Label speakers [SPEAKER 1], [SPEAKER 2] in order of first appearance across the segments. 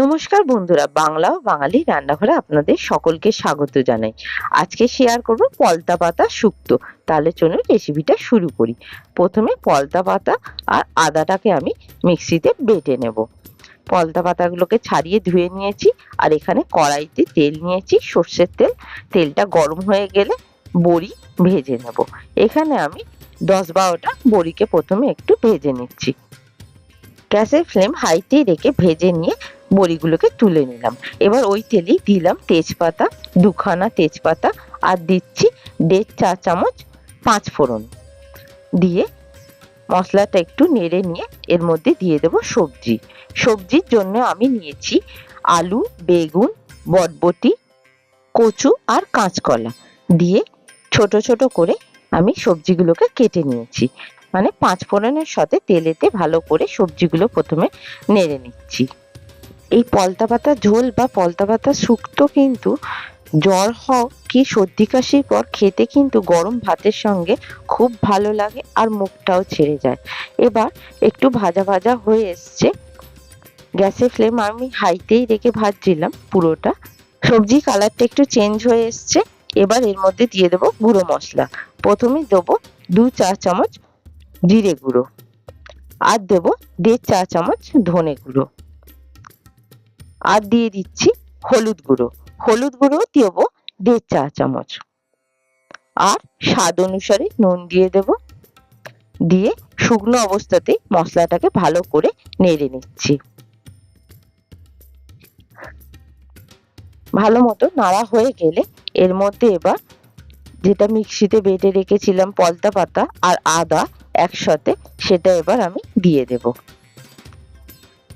[SPEAKER 1] নমস্কার বন্ধুরা, বাংলা ও বাঙালি রান্নাঘরে আপনাদের সকলকে স্বাগত জানাই। আজকে শেয়ার করব পলতা পাতা শুক্তো। তাহলে চলুন রেসিপিটা শুরু করি। প্রথমে পলতা পাতা আর আদাটাকে আমি মিক্সিতে বেটে নেব। পলতা পাতাগুলোকে ছাড়িয়ে ধুয়ে নিয়েছি আর এখানে কড়াইতে তেল নিয়েছি, সর্ষের তেল। তেলটা গরম হয়ে গেলে বড়ি ভেজে নেব। এখানে আমি দশ বারোটা বড়িকে প্রথমে একটু ভেজে নিচ্ছি। গ্যাসের ফ্লেম হাইতেই রেখে ভেজে নিয়ে বড়িগুলোকে তুলে নিলাম। এবার ওই তেলেই দিলাম তেজপাতা, দুখানা তেজপাতা আর দিচ্ছি দেড় চা চামচ পাঁচ ফোড়ন। দিয়ে মশলাটা একটু নেড়ে নিয়ে এর মধ্যে দিয়ে দেব সবজি। সবজির জন্য আমি নিয়েছি আলু, বেগুন, বটবটি, কচু আর কাঁচকলা। দিয়ে ছোট ছোট করে আমি সবজিগুলোকে কেটে নিয়েছি। মানে পাঁচ ফোড়নের সাথে তেলেতে ভালো করে সবজিগুলো প্রথমে নেড়ে নিচ্ছি। এই পলতা পাতা ঝোল বা পলতা পাতা শুক্তো কিন্তু জ্বর হোক কি সর্দি কাশির পর খেতে কিন্তু গরম ভাতের সঙ্গে খুব ভালো লাগে আর মুখটাও ছেড়ে যায়। এবার একটু ভাজা ভাজা হয়ে এসছে। গ্যাসের ফ্লেম আমি হাইতেই রেখে ভাজছিলাম পুরোটা। সবজি কালারটা একটু চেঞ্জ হয়ে এসছে। এবার এর মধ্যে দিয়ে দেবো গুঁড়ো মশলা। প্রথমে দেবো দু চা চামচ জিরে গুঁড়ো। আর দেবো দেড় চা চামচ ধনে গুঁড়ো। আর দিয়ে দিচ্ছি হলুদ গুঁড়ো। হলুদ গুঁড়ো দেবো দেড় চা চামচ। আর স্বাদ অনুসারে নুন দিয়ে দেব। দিয়ে শুকনো অবস্থাতে মশলাটাকে ভালো করে নেড়ে নিচ্ছি। ভালো মতো নাড়া হয়ে গেলে এর মধ্যে এবার যেটা মিক্সিতে বেটে রেখেছিলাম পলতা পাতা আর আদা একসাথে সেটা এবার আমি দিয়ে দেব।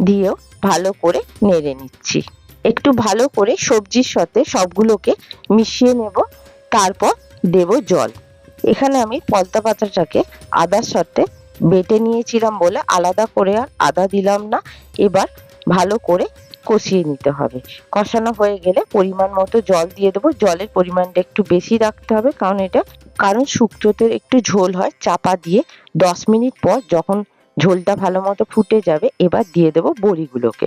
[SPEAKER 1] দিয়েও ভালো করে নেড়ে নিচ্ছি। একটু ভালো করে সবজির সাথে সবগুলোকে মিশিয়ে নেব, তারপর দেব জল। এখানে আমি পলতা পাতাটাকে আদার সাথে বেটে নিয়েছিলাম বলে আলাদা করে আর আদা দিলাম না, এবার ভালো করে কষিয়ে নিতে হবে। কষানো হয়ে গেলে পরিমাণ মতো জল দিয়ে দেবো। জলের পরিমাণটা একটু বেশি রাখতে হবে, কারণ এটা কারণ শুক্তোতে একটু ঝোল হয়, চাপা দিয়ে দশ মিনিট পর যখন ঝোলটা ভালো মতো ফুটে যাবে, এবার দিয়ে দেবো বড়িগুলোকে।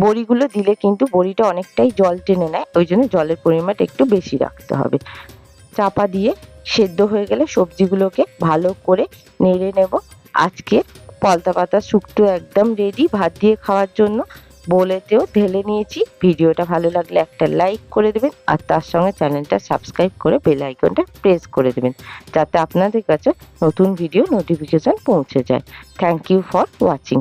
[SPEAKER 1] বড়িগুলো দিলে কিন্তু বড়িটা অনেকটাই জল টেনে নেয়, ওই জন্য জলের পরিমাণটা একটু বেশি রাখতে হবে। চাপা দিয়ে সেদ্ধ হয়ে গেলে সবজিগুলোকে ভালো করে নেড়ে নেব। আজকে পলতা পাতা শুক্তো একদম রেডি ভাত দিয়ে খাওয়ার জন্য বলেতেও ঢেলে নিয়েছি। ভিডিওটা ভালো লাগলে একটা লাইক করে দেবেন আর তার সঙ্গে চ্যানেলটা সাবস্ক্রাইব করে বেল আইকনটা প্রেস করে দেবেন, যাতে আপনাদের কাছে নতুন ভিডিও নোটিফিকেশান পৌঁছে যায়। Thank you for watching